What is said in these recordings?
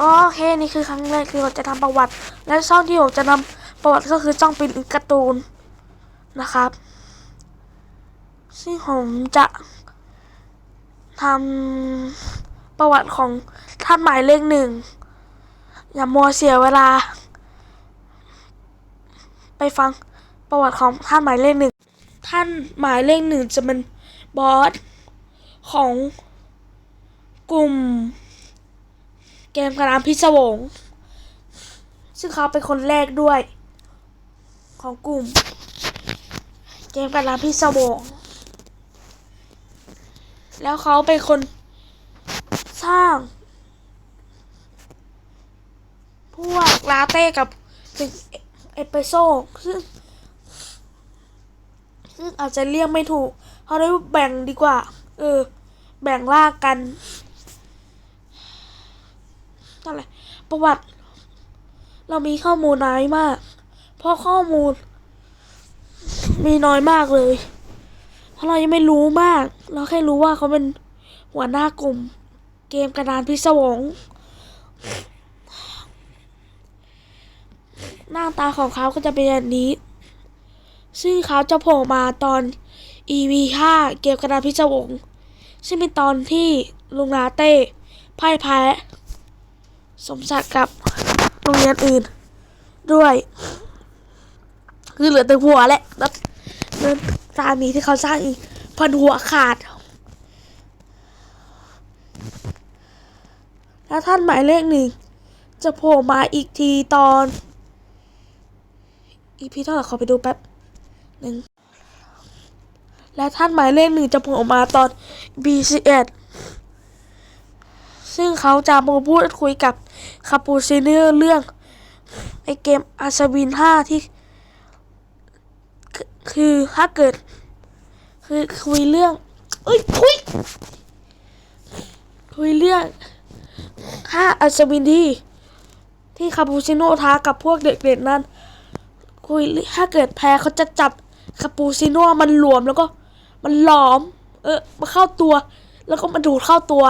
โอเคนี่คือครั้งแรกที่ผมจะทำประวัติ และช่องที่ผมจะนำประวัติก็คือช่องเป็นการ์ตูนนะครับซึ่งผมจะทำประวัติของท่านหมายเลขหนึ่ง อย่ามัวเสียเวลา ไปฟังประวัติของท่านหมายเลขหนึ่ง ท่านหมายเลขหนึ่งจะเป็นบอสของกลุ่ม กมกระดานพิศวง ซึ่งเขาเป็นคนแรกด้วย ของกลุ่ม เกมกระดานพิศวง แล้วเขาเป็นคนสร้าง พวกลาเต้กับเอสเปรสโซ่ซึ่งซึ่งอาจจะเรียกไม่ถูกเขาได้แบ่งดีกว่า เออ แบ่งลากกัน นั่นแหละ ประวัติ เรามีข้อมูลน้อยมาก เพราะข้อมูล มีน้อยมากเลย เพราะเรายังไม่รู้มาก เราแค่รู้ว่าเขาเป็นหัวหน้ากลุ่ม เกมกระดานพิศวง หน้าตาของเขาก็จะเป็นแบบนี้ ซึ่งเขาจะโผล่มาตอน EP 5เกมกระดานพิศวงซึ่งเป็นตอนที่ลุงลาเต้พ่ายแพ้ สมศักดิ์กับโรงเรียนอื่น ด้วย คือเหลือแต่หัวแหละแล้วเดินตามีที่เขาสร้างอีกพันหัวขาด แล้วท่านหมายเลขหนึ่ง จะโผล่มาอีกทีตอน อีพีเท่าไหร่ขอไปดูแป๊บหนึ่งและท่านหมายเลขหนึ่งจะโผล่มาตอน B11 ซึ่งเขาจะมาพูดคุยกับ คาปูซิเนอร์เรื่องไอเกมอาชวิน5ที่คือถ้าเกิด คือคุยเรื่องเอ้ยทุยคุยเรื่องห้าอัศวินที่ที่คาปูชิโน่ท้ากับพวกเด็กๆนั้น คุยถ้าเกิดแพ้เขาจะจับคาปูชิโน่มันหลวมแล้วก็มันหลอม เออมาเข้าตัว แล้วก็มาดูดเข้าตัว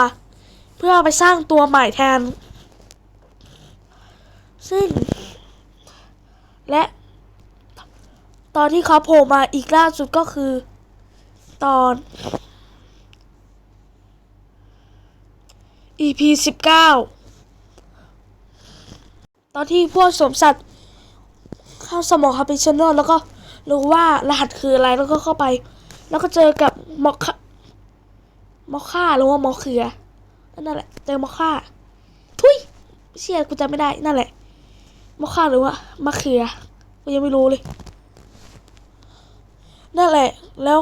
เพื่อไปสร้างตัวใหม่แทน ซึ่งและตอนที่เขาโผล่มาอีกล่าสุดก็คือ ตอน EP สิบเก้าตอนที่พวกสมสัตว์เข้าสมองคาปิชโนแล้วก็รู้ว่ารหัสคืออะไรแล้วก็เข้าไป แล้วก็เจอกับมอคมอค่าหรือว่ามอเขือนั่นแหละ เจอมอคค่าทุยเชี่ยกูจำไม่ได้นั่นแหละ มอคค่าหรือว่ามะเขือกูยังไม่รู้เลย นั่นแหละ แล้ว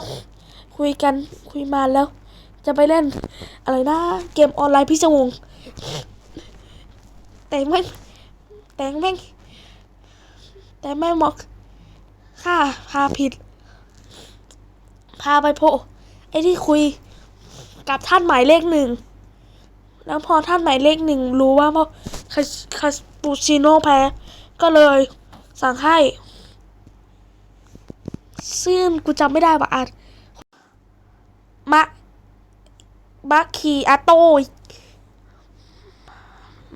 คุยกันคุยมาแล้ว จะไปเล่นอะไรนะ เกมออนไลน์พิศวงแต่แม่งแต่แม่งแต่แม่งบอกค่าพาผิด พาไปโพไอ้ที่คุยกับท่านหมายเลขหนึ่ง แล้วพอท่านหมายเลขหนึ่งรู้ว่าพอคาคาปูชิโน่แพ้ ก็เลยสั่งให้ซึ่งกูจำไม่ได้ว่าอ่านมะมาคีอาโต้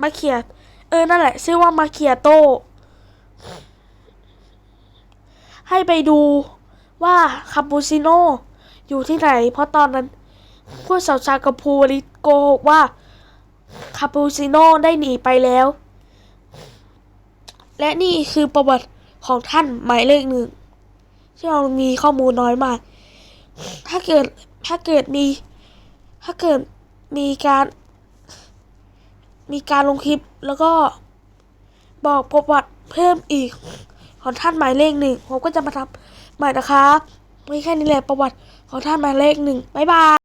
มาเคียเออ นั่นแหละ ชื่อว่ามาเคียโตให้ไปดูว่าคาปูชิโน่อยู่ที่ไหน เพราะตอนนั้น พวกสาวชากับพูริโกว่า คาปูชิโน่ได้หนีไปแล้ว และนี่คือประวัติของท่านหมายเลขหนึ่งที่เรามีข้อมูลน้อยมาก ถ้าเกิดถ้าเกิดมี ถ้าเกิดมีการ มีการลงคลิปแล้วก็บอกประวัติเพิ่มอีก ของท่านหมายเลขหนึ่งผมก็จะมาทำใหม่นะครับไม่แค่นี้แหละประวัติของท่านหมายเลขหนึ่งบ๊ายบาย